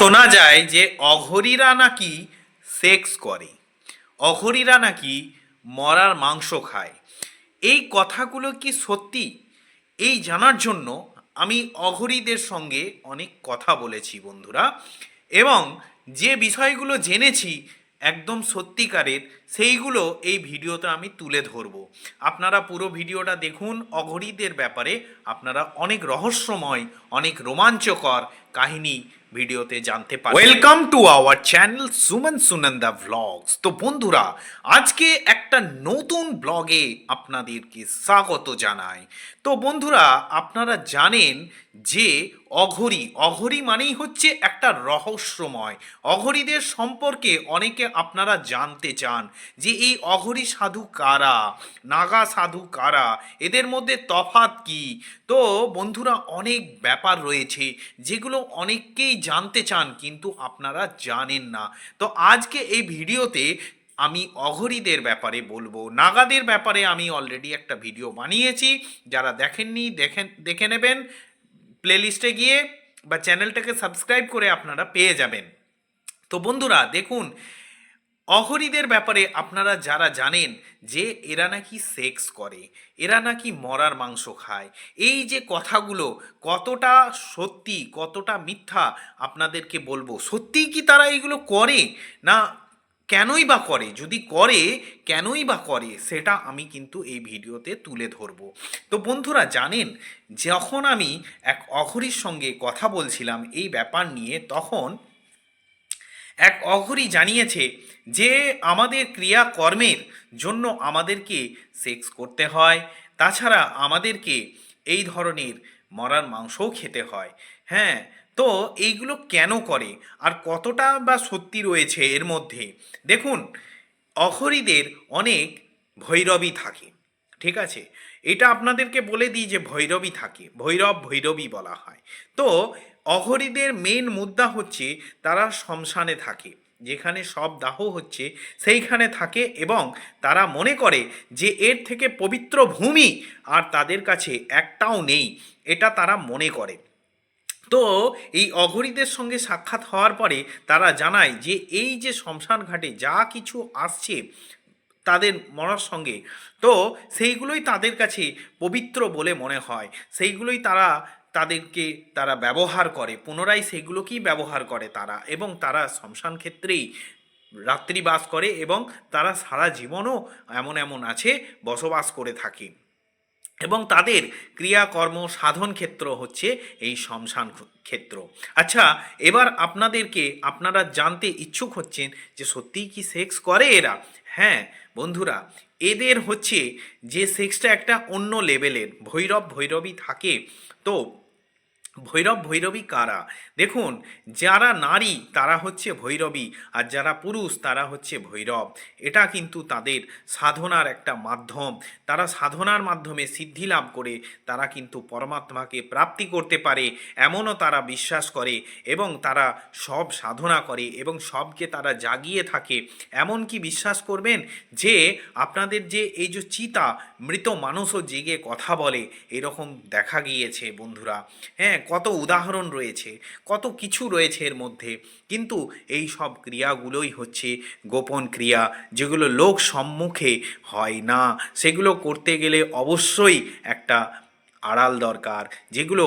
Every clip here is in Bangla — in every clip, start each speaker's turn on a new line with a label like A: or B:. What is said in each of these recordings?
A: শোনা যায় যে অঘরীরা নাকি সেক্স করে। অঘরীরা নাকি মরার মাংস খায়। এই কথাগুলো কি সত্যি? এই জানার জন্য আমি অঘরীদের সঙ্গে অনেক কথা বলেছি বন্ধুরা। এবং যে বিষয়গুলো জেনেছি একদম সত্যিকারের, সেইগুলো এই ভিডিওতে আমি তুলে ধরব। আপনারা পুরো ভিডিওটা দেখুন অঘরীদের ব্যাপারে। আপনারা অনেক রহস্যময়, অনেক রোমাঞ্চকর কাহিনী ভিডিওতে জানতে পারেন welcome to our channel Suman Sunanda blogs তো বন্ধুরা, আজকে একটা নতুন ব্লগে আপনাদেরকে স্বাগত জানাই। তো বন্ধুরা, আপনারা জানেন যে অঘরি অঘরি মানেই হচ্ছে একটা রহস্যময়। অঘরীদের সম্পর্কে অনেকে আপনারা জানতে চান যে এই অঘরি সাধু কারা, নাগা সাধু কারা, এদের মধ্যে তফাত কি? তো বন্ধুরা, অনেক ব্যাপার রয়েছে যেগুলো অনেককেই জানতে চান, কিন্তু আপনারা জানেন না। তো আজকে এই ভিডিওতে আমি অঘরীদের ব্যাপারে বলব। নাগাদের ব্যাপারে আমি অলরেডি একটা ভিডিও বানিয়েছি। যারা দেখেননি, দেখেন, দেখে নেবেন। প্লেলিস্টে গিয়ে বা চ্যানেলটাকে সাবস্ক্রাইব করে আপনারা পেয়ে যাবেন। তো বন্ধুরা, দেখুন অঘরীদের ব্যাপারে আপনারা যারা জানেন যে এরা নাকি সেক্স করে, এরা নাকি মরার মাংস খায়, এই যে কথাগুলো কতটা সত্যি, কতটা মিথ্যা আপনাদেরকে বলব, সত্যিই কি তারা এগুলো করে? না, কেনই বা করে? যদি করে, কেনই বা করে? সেটা আমি কিন্তু এই ভিডিওতে তুলে ধরবো। তো বন্ধুরা, জানেন, যখন আমি এক অঘরীর সঙ্গে কথা বলছিলাম এই ব্যাপার নিয়ে, তখন এক অঘরী জানিয়েছে যে আমাদের ক্রিয়াকর্মের জন্য আমাদেরকে সেক্স করতে হয়, তাছাড়া আমাদেরকে এই ধরনের মরার মাংসও খেতে হয়। হ্যাঁ তো এইগুলো কেন করে? আর কতটা বা সত্যি রয়েছে এর মধ্যে? দেখুন, অঘরীদের অনেক ভৈরবী থাকে, ঠিক আছে? এটা আপনাদেরকে বলে দিই যে ভৈরবী থাকে, ভৈরব ভৈরবী বলা হয়। তো অঘরীদের মেন মুদ্রা হচ্ছে তারা শ্মশানে থাকে, যেখানে সব দাহ হচ্ছে সেইখানে থাকে এবং তারা মনে করে যে এর থেকে পবিত্র ভূমি আর তাদের কাছে একটাও নেই, এটা তারা মনে করে। তো এই অঘরীদের সঙ্গে সাক্ষাৎ হওয়ার পরে তারা জানায় যে এই যে শ্মশান ঘাটে যা কিছু আসছে তাদের মরার সঙ্গে। তো সেইগুলোই তাদের কাছে পবিত্র বলে মনে হয়। সেইগুলোই তারা তাদেরকে তারা ব্যবহার করে। পুনরায় সেগুলোকেই ব্যবহার করে তারা এবং তারা শ্মশান ক্ষেত্রেই রাত্রিবাস করে এবং তারা সারা জীবনও এমন এমন আছে, বসবাস করে থাকে। এবং তাদের ক্রিয়াকর্ম সাধন ক্ষেত্র হচ্ছে এই শ্মশান ক্ষেত্র। আচ্ছা এবার আপনাদেরকে, আপনারা জানতে ইচ্ছুক হচ্ছেন যে সত্যিই কি সেক্স করে এরা? হ্যাঁ বন্ধুরা এদের হচ্ছে যে সেক্সটা একটা অন্য লেভেলের ভৈরব ভৈরবী থাকে। তো ভৈরব ভৈরবী কারা? দেখুন, যারা নারী, তারা হচ্ছে ভৈরবী আর যারা পুরুষ, তারা হচ্ছে ভৈরব। এটা কিন্তু তাদের সাধনার একটা মাধ্যম। তারা সাধনার মাধ্যমে সিদ্ধি লাভ করে, তারা কিন্তু পরমাত্মাকে প্রাপ্তি করতে পারে, এমনও তারা বিশ্বাস করে এবং তারা সব সাধনা করে এবং সবকে তারা জাগিয়ে থাকে। এমন কি বিশ্বাস করবেন যে, আপনাদের যে এই যে চিতা, মৃত মানুষও জেগে কথা বলে, এরকম দেখা গিয়েছে বন্ধুরা। হ্যাঁ কত উদাহরণ রয়েছে, কত কিছু রয়েছে এর মধ্যে। কিন্তু এই সব ক্রিয়াগুলোই হচ্ছে গোপন ক্রিয়া, যেগুলো লোক সম্মুখে হয় না। সেগুলো করতে গেলে অবশ্যই একটা আড়াল দরকার। যেগুলো,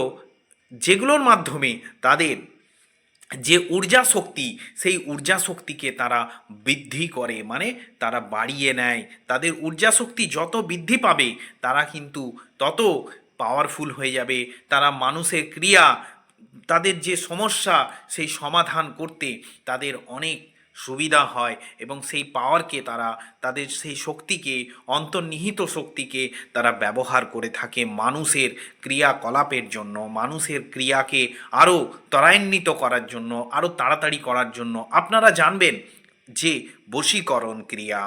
A: যেগুলোর মাধ্যমে তাদের যে ঊর্জা শক্তি, সেই ঊর্জা শক্তিকে তারা বৃদ্ধি করে মানে তারা বাড়িয়ে নেয়। তাদের ঊর্জা শক্তি যত বৃদ্ধি পাবে, তারা কিন্তু তত পাওয়ারফুল হয়ে যাবে। তারা মানুষের ক্রিয়া, তাদের যে সমস্যা, সেই সমাধান করতে তাদের অনেক সুবিধা হয় এবং সেই পাওয়ারকে তারা, তাদের সেই শক্তিকে, অন্তর্নিহিত শক্তিকে তারা ব্যবহার করে থাকে মানুষের ক্রিয়াকলাপের জন্য, মানুষের ক্রিয়াকে আরও ত্বরান্বিত করার জন্য আরও তাড়াতাড়ি করার জন্য। আপনারা জানবেন যে বশীকরণ ক্রিয়া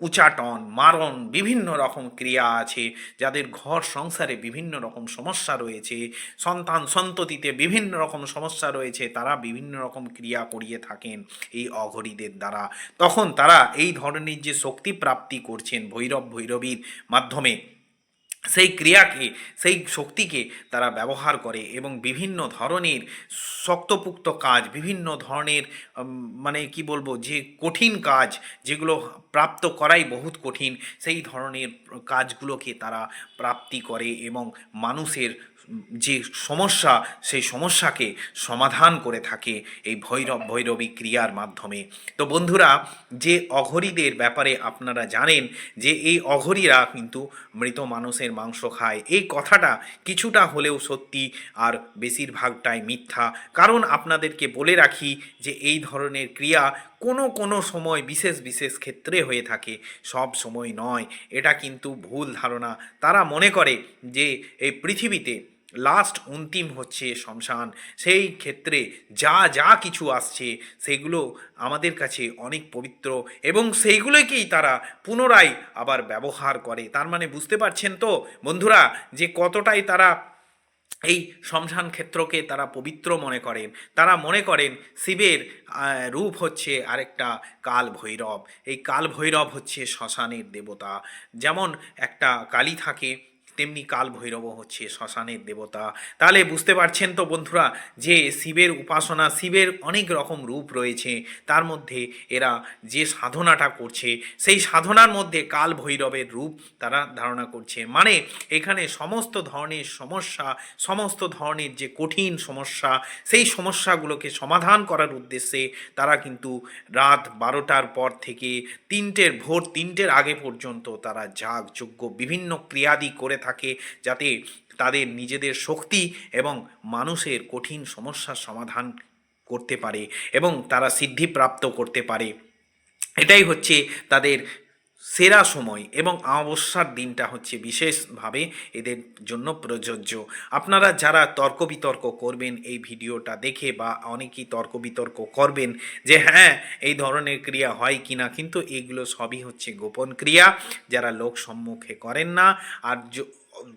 A: উচাটন, মারণ বিভিন্ন রকম ক্রিয়া আছে, যাদের ঘর সংসারে বিভিন্ন রকম সমস্যা রয়েছে, সন্তান সন্ততিতে বিভিন্ন রকম সমস্যা রয়েছে, তারা বিভিন্ন রকম ক্রিয়া করিয়ে থাকেন এই অঘরীদের দ্বারা। তখন তারা এই ধরনের যে শক্তি প্রাপ্তি করছেন ভৈরব ভৈরবীর মাধ্যমে সেই ক্রিয়াকে, সেই শক্তিকে তারা ব্যবহার করে এবং বিভিন্ন ধরনের শক্তপুক্ত কাজ, বিভিন্ন ধরনের মানে কি বলব, যে কঠিন কাজ যেগুলো প্রাপ্ত করাই বহুত কঠিন, সেই ধরনের কাজগুলোকে তারা প্রাপ্তি করে এবং মানুষের যে সমস্যা, সেই সমস্যাকে সমাধান করে থাকে এই ভৈরব, ভৈরবী ক্রিয়ার মাধ্যমে। তো বন্ধুরা, যে অঘরীদের ব্যাপারে আপনারা জানেন যে এই অঘরীরা কিন্তু মৃত মানুষের মাংস খায়। এই কথাটা কিছুটা হলেও সত্যি আর বেশিরভাগটাই মিথ্যা। কারণ আপনাদেরকে বলে রাখি যে এই ধরনের ক্রিয়া কোনো কোনো সময় বিশেষ বিশেষ ক্ষেত্রে হয়ে থাকে, সব সময় নয়। এটা কিন্তু ভুল ধারণা। তারা মনে করে যে এই পৃথিবীতে লাস্ট অন্তিম হচ্ছে শ্মশান। সেই ক্ষেত্রে যা যা কিছু আসছে, সেগুলো আমাদের কাছে অনেক পবিত্র এবং সেইগুলোকেই তারা পুনরায় আবার ব্যবহার করে। তার মানে বুঝতে পারছেন তো? বন্ধুরা, যে কতটাই তারা এই শ্মশান ক্ষেত্রকে তারা পবিত্র মনে করেন। তারা মনে করেন শিবের রূপ হচ্ছে আরেকটা কাল ভৈরব এই কাল ভৈরব হচ্ছে শ্মশানের দেবতা। যেমন একটা কালী থাকে তেমনি কাল ভৈরবও হচ্ছে শ্মশানের দেবতা। তাহলে বুঝতে পারছেন তো বন্ধুরা যে শিবের উপাসনা, শিবের অনেক রকম রূপ রয়েছে, তার মধ্যে এরা যে সাধনাটা করছে, সেই সাধনার মধ্যে কাল ভৈরবের রূপ তারা ধারণা করছে। মানে এখানে সমস্ত ধরনের সমস্যা, সমস্ত ধরনের যে কঠিন সমস্যা, সেই সমস্যাগুলোকে সমাধান করার উদ্দেশ্যে তারা কিন্তু রাত বারোটার পর থেকে তিনটের ভোর তিনটের আগে পর্যন্ত তারা যাগযজ্ঞ, বিভিন্ন ক্রিয়াদি করে থাকে যাতে তাদের নিজেদের শক্তি এবং মানুষের কঠিন সমস্যার সমাধান করতে পারে এবং তারা সিদ্ধিপ্রাপ্ত করতে পারে। এটাই হচ্ছে তাদের সেরা সময় এবং অমাবস্যার দিনটা হচ্ছে বিশেষভাবে এদের জন্য প্রযোজ্য। আপনারা যারা তর্ক বিতর্ক করবেন এই ভিডিওটা দেখে বা অনেকেই তর্ক বিতর্ক করবেন যে হ্যাঁ এই ধরনের ক্রিয়া হয় কি না কিন্তু এগুলো সবই হচ্ছে গোপন ক্রিয়া। যারা লোক সম্মুখে করেন না, আর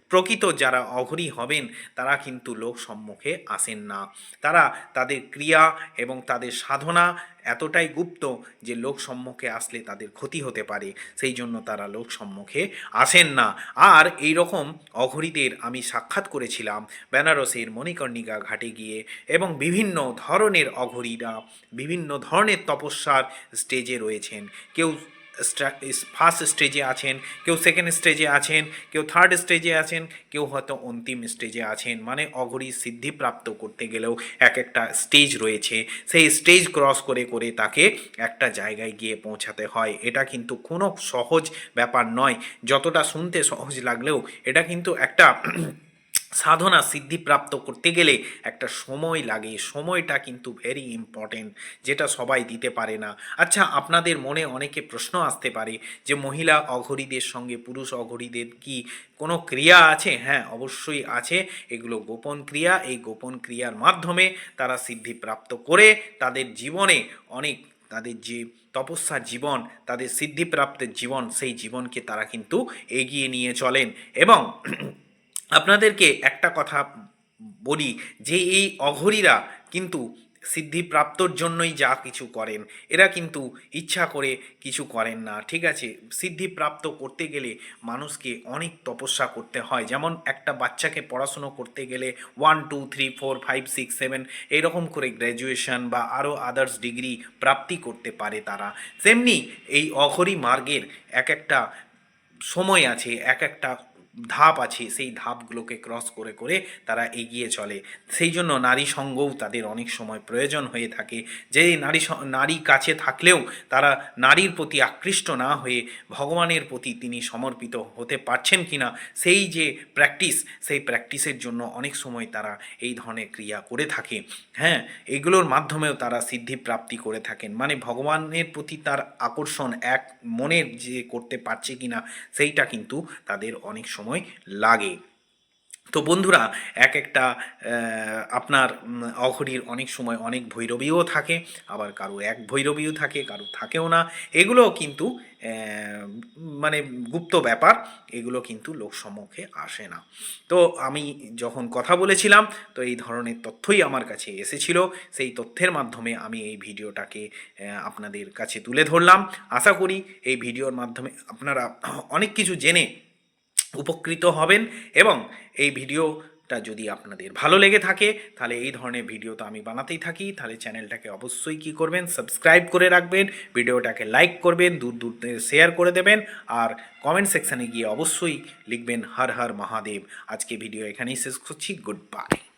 A: প্রকৃত যারা অঘরী হবেন, তারা কিন্তু লোক সম্মুখে আসেন না। তারা তাদের ক্রিয়া এবং তাদের সাধনা এতটাই গুপ্ত যে লোক সম্মুখে আসলে তাদের ক্ষতি হতে পারে। সেই জন্য তারা লোক সম্মুখে আসেন না। আর এই রকম অঘরীদের আমি সাক্ষাৎ করেছিলাম বেনারসের মণিকর্ণিকা ঘাটে গিয়ে এবং বিভিন্ন ধরনের অঘরীরা, বিভিন্ন ধরনের তপস্যার স্টেজে রয়েছেন। কেউ ফার্স্ট স্টেজে আছেন, কেউ সেকেন্ড স্টেজে আছেন, কেউ থার্ড স্টেজে আছেন, কেউ হয়তো অন্তিম স্টেজে আছেন। মানে অঘরী সিদ্ধিপ্রাপ্ত করতে গেলেও এক একটা স্টেজ রয়েছে। সেই স্টেজ ক্রস করে করে তাকে একটা জায়গায় গিয়ে পৌঁছাতে হয়। এটা কিন্তু কোনো সহজ ব্যাপার নয়। যতটা শুনতে সহজ লাগলেও এটা কিন্তু একটা সাধনা সিদ্ধিপ্রাপ্ত করতে গেলে একটা সময় লাগে। সময়টা কিন্তু ভেরি ইম্পর্টেন্ট যেটা সবাই দিতে পারে না। আচ্ছা আপনাদের মনে অনেকে প্রশ্ন আসতে পারে যে, মহিলা অঘরীদের সঙ্গে পুরুষ অঘরীদের কি কোনো ক্রিয়া আছে? হ্যাঁ অবশ্যই আছে। এগুলো গোপন ক্রিয়া। এই গোপন ক্রিয়ার মাধ্যমে তারা সিদ্ধিপ্রাপ্ত করে তাদের জীবনে অনেক তাদের যে তপস্যা জীবন, তাদের সিদ্ধিপ্রাপ্তের জীবন, সেই জীবনকে তারা কিন্তু এগিয়ে নিয়ে চলেন। এবং আপনাদেরকে একটা কথা বলি যে এই অঘরীরা কিন্তু সিদ্ধিপ্রাপ্তর জন্যই যা কিছু করেন, এরা কিন্তু ইচ্ছা করে কিছু করেন না, ঠিক আছে? সিদ্ধিপ্রাপ্ত করতে গেলে মানুষকে অনেক তপস্যা করতে হয়। যেমন একটা বাচ্চাকে পড়াশুনো করতে গেলে one two three four five six seven এইরকম করে গ্র্যাজুয়েশন বা আরও আদার্স ডিগ্রি প্রাপ্তি করতে পারে তারা। তেমনি এই অঘরী মার্গের এক একটা সময় আছে, এক একটা ধাপ আছে, সেই ধাপগুলোকে ক্রস করে করে তারা এগিয়ে চলে। সেই জন্য নারী সঙ্গও তাদের অনেক সময় প্রয়োজন হয়ে থাকে। যে নারী নারী কাছে থাকলেও তারা নারীর প্রতি আকৃষ্ট না হয়ে ভগবানের প্রতি তিনি সমর্পিত হতে পারছেন কিনা, সেই যে প্র্যাকটিস সেই প্র্যাকটিসের জন্য অনেক সময় তারা এই ধরনের ক্রিয়া করে থাকে। হ্যাঁ এগুলোর মাধ্যমেও তারা সিদ্ধি প্রাপ্তি করে থাকেন। মানে ভগবানের প্রতি তার আকর্ষণ এক মনের যে করতে পারছে কিনা, সেইটা কিন্তু তাদের অনেক সময় লাগে। তো বন্ধুরা এক একটা আপনার অঘরীর অনেক সময় অনেক ভৈরবীও থাকে, আবার কারও এক ভৈরবীও থাকে, কারও থাকেও না। এগুলো কিন্তু মানে গুপ্ত ব্যাপার, এগুলো কিন্তু লোক সম্মুখে আসে না। তো আমি যখন কথা বলেছিলাম, তো এই ধরনের তথ্যই আমার কাছে এসেছিল। সেই তথ্যের মাধ্যমে আমি এই ভিডিওটাকে আপনাদের কাছে তুলে ধরলাম। আশা করি এই ভিডিওর মাধ্যমে আপনারা অনেক কিছু জেনে উপকৃত হবেন এবং এই ভিডিওটা যদি আপনাদের ভালো লেগে থাকে, তাহলে এই ধরনের ভিডিও তো আমি বানাতেই থাকি, তাহলে চ্যানেলটাকে অবশ্যই কি করবেন? সাবস্ক্রাইব করে রাখবেন, ভিডিওটাকে লাইক করবেন, দূর দূর শেয়ার করে দেবেন, আর কমেন্ট সেকশানে গিয়ে অবশ্যই লিখবেন, হর হর মহাদেব। আজকে ভিডিও এখানেই শেষ করছি, গুড বাই।